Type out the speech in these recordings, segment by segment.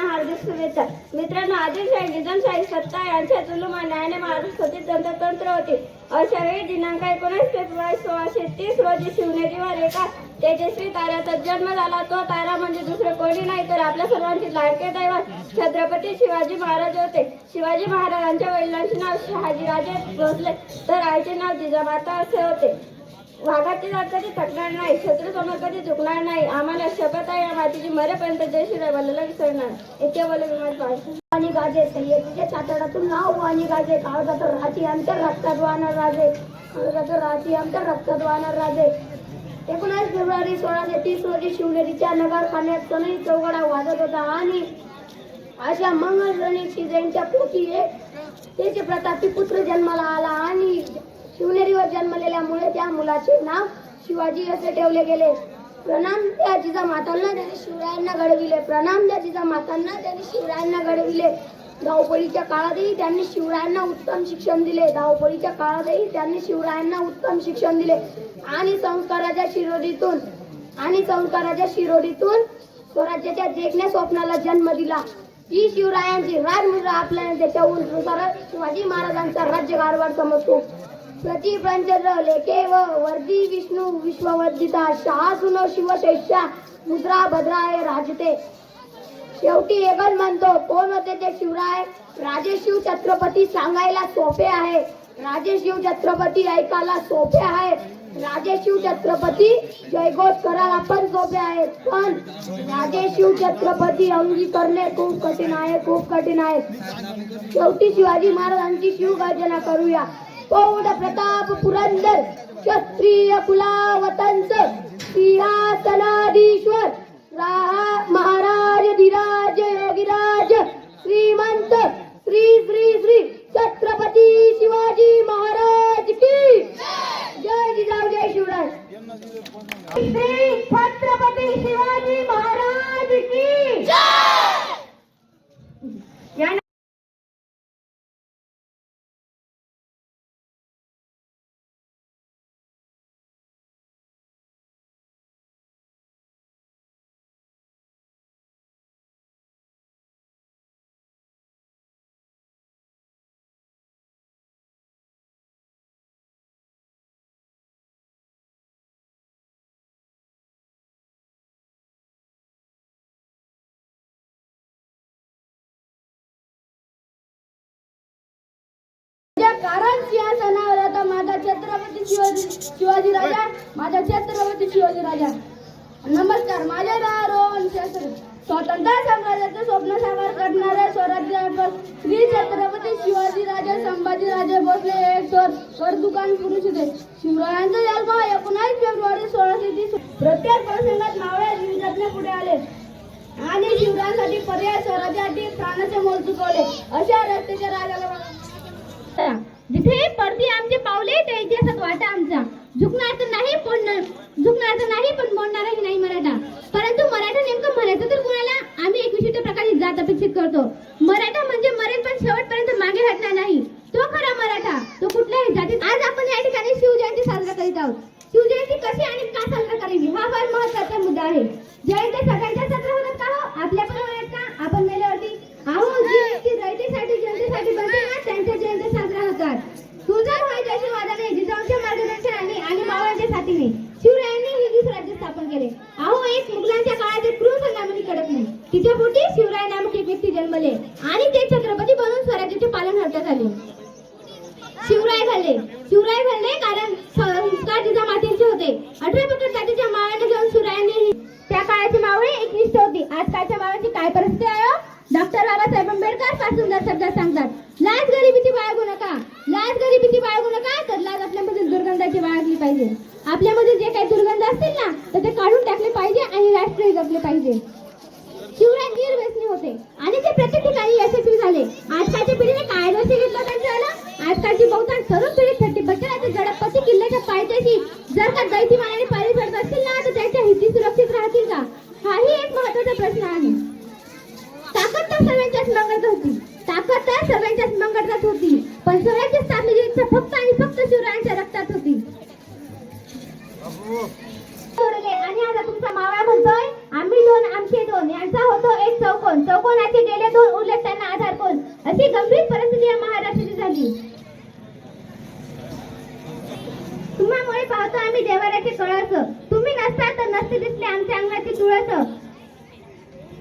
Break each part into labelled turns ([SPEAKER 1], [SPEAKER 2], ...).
[SPEAKER 1] हार्दिक शुभेच्छा. मित्रांनो आदिलशाही निजामशाही सत्ता यांच्या जुलुमा न्यायाने महाराष्ट्रातील तंत्रतंत्र होते. अशा वेळी दिनांक एकोणीस फेब्रुवारी सोळाशे तीस रोजी शिवनेरीवर एका तेजस्वी ताऱ्याचा जन्म झाला. तो तारा म्हणजे दुसरे कोणी नाही तर आपल्या सर्वांचे लाडके दैवत छत्रपती शिवाजी महाराज होते. शिवाजी महाराजांच्या वडिलांचे नाव शहाजीराजे भोसले तर आईचे नाव जिजामाता असे होते. वाघातील जात कधी थकणार नाही शत्रू समोर कधी झुकणार नाही. आम्हाला शपथ आहे या मातीची. मरेपर्यंत जय शिवराय बोलायला विसरणार इतके बोले विमान पाहिजे
[SPEAKER 2] गाजे सह्याद्रीच्या चातडातून नाव वाणी गाजे. काळजात राहती अंतर रक्तात वाहणार राजे. काळजात राहती अंतर रक्तात वाहणार राजे. एकोणीस फेब्रुवारी सोळाशे तीस रोजी शिवनेरीच्या नगरखान्यात सनई चौघडा वाजत होता आणि अशा मंगळजणी शिजेंच्या पोटी एक त्याचे प्रतापी पुत्र जन्माला आला आणि शिवनेरीवर जन्मलेल्यामुळे त्या मुलाचे नाव शिवाजी असे ठेवले गेले. प्रणाम त्या जिजा मातांना त्यांनी शिवरायांना घडविले. प्रणाम त्या जिजा मातांना त्यांनी शिवरायांना घडविले. धावपळीच्या काळातही त्यांनी शिवरायांना उत्तम शिक्षण दिले. धावपळीच्या काळातही त्यांनी शिवरायांना उत्तम शिक्षण दिले. आणि संस्काराच्या शिरोडीतून आणि संस्काराच्या शिरोडीतून स्वराज्याच्या देखण्या स्वप्नाला जन्म दिला. ही शिवरायांची राजमुद्रा आपल्याला त्याच्याहून दुसरा शिवाजी महाराजांचा राज्यकारभार समजतो. प्रति पंचर लेखे व वर्दी विष्णू विश्ववर्जिता शहासुन शिवशैष्या मुद्रा भद्राय राजते. शेवटी एकच म्हणतो कोण होते ते शिवराय? राजेशिव छत्रपती सांगायला सोपे आहे. राजेशिव छत्रपती ऐकायला सोपे आहे. राजेशिव छत्रपती जयघोष करायला पण सोपे आहे पण राजेशिव छत्रपती अंगी करणे खूप कठीण आहे खूप कठीण आहे. शेवटी शिवाजी महाराजांची शिवगर्जना करूया. पौड प्रताप पुरंदर क्षत्रिय कुलावतंच सिंहासनाधीश्वर राहा महाराज धीराज योगीराज श्रीमंत श्री श्री श्री त्या कारण सिंहासनावर आता माझा छत्रपती शिवाजी शिवाजी राजा माझा छत्रपती शिवाजी राजा. नमस्कार माझे नाव रोहन शास्त्री. स्वतंत्र साम्राज्याचे स्वप्न साकार करणारे स्वराज्य श्री छत्रपती शिवाजी राजे संभाजी राजे भोसले हे एक स्वर सरदुकान पुरुष होते. शिवरायांचा जन्म एकोणावीस फेब्रुवारी सोळाशे तीस प्रत्येक प्रसंगात मावळे जीवितातले पुढे आले. आणि शिवरायांसाठी पर्याय स्वराज्यासाठी प्राणाचे मोल चुकवले. अशा रस्त्याच्या राजाला जिथे पडती आमचे पावले त्या इतिहासात वाटा आमचा. झुकणार तर नाही पण झुकणार तर नाही पण मोडणारही नाही मराठा. परंतु मराठा नेमकं म्हणायचं तर कुणाला? आम्ही एक विशिष्ट प्रकारची जात अपेक्षित करतो. मराठा म्हणजे मरेल पण शेवटपर्यंत मागे हटणार नाही. तो खरा मराठा. तो कुठल्याही जातीत आज आपण या ठिकाणी शिवजयंती साजरा करीत आहोत शिवजयंती कशी आणि का साजरा करावी हा फार महत्त्वाचा मुद्दा आहे जयंती सगळ्यांच्या साजरा होतात का हो आपल्या पण होतात का आपण मेल्यावरती अहो जी व्यक्ती रयतेसाठी जनतेसाठी बनते ना त्यांच्या जयंती साजरा होतात तुळजा व्हायच्या आशीर्वादाने जिजाऊच्या मार्गदर्शनाने आणि मावळ्यांच्या साथीने शिवरायांनी हिंदू स्वराज्य स्थापन केले अहो एक मुघलांच्या काळात एक क्रूर संग्रामणी कडक नाही तिच्या पोटी शिवराय नामक एक व्यक्ती जन्मले आणि ते छत्रपती बनून स्वराज्याचे पालन करण्यात झाले. शिवराय झाले. शिवराय झाले कारण संस्कार जिजा मातेचे होते. अठरा पकड जातीच्या मावळ्यांना जाऊन शिवरायांनी त्या काळाची मावळे एकनिष्ठ होती. आज काळच्या मावळ्यांची काय परिस्थिती आहे हो? डॉक्टर बाबासाहेब आंबेडकर फार सुंदर शब्दात सांगतात. लाज गरिबीची बाळगू नका. लाज गरिबीची बाळगू नका. तर लाज आपल्यामध्ये दुर्गंधाची बाळगली पाहिजे. आपल्यामध्ये जे काही दुर्गंध असतील ना तर ते काढून टाकले पाहिजे आणि राष्ट्रही जपले पाहिजे. शिवराय निर्व्यसनी होते. आणि ते प्रत्येक ठिकाणी यशस्वी झाले. आजकालच्या पिढीने काय दोष घेतला झालं. आजकालची बहुतांश तरुण पिढी थर्टी बच्चनाचे जडपती किल्ल्याच्या पायथ्याशी जर का दैती मानाने पायरी चढत असतील ना तर त्यांच्या हिती सुरक्षित राहतील का? हाही एक महत्त्वाचा प्रश्न आहे. ताकद तर सर्वांच्याच मंगळात होती. ताकद तर सर्वांच्याच मंगळात होती. पण सगळ्यांची स्थापना फक्त आणि फक्त शिवरायांच्या रक्तात होती. चौकोन यांचा होतो एक चौकोन. चौकोनाचे गेले दोन उरले त्यांना आधार कोण? अशी गंभीर परिस्थिती या महाराष्ट्राची झाली. तुम्हामुळे पाहतो आम्ही देवाऱ्याचे कळस. तुम्ही नसता तर नसते दिसले आमच्या अंगाचे तुळस.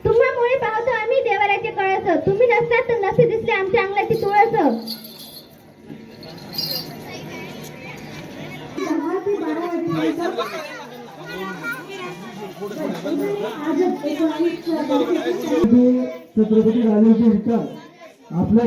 [SPEAKER 3] तुम्हामुळे पाहतो आम्ही देवाऱ्याचे
[SPEAKER 2] कळस. तुम्ही नसता तर नसते छत्रपती राजांचे विचार. आपल्या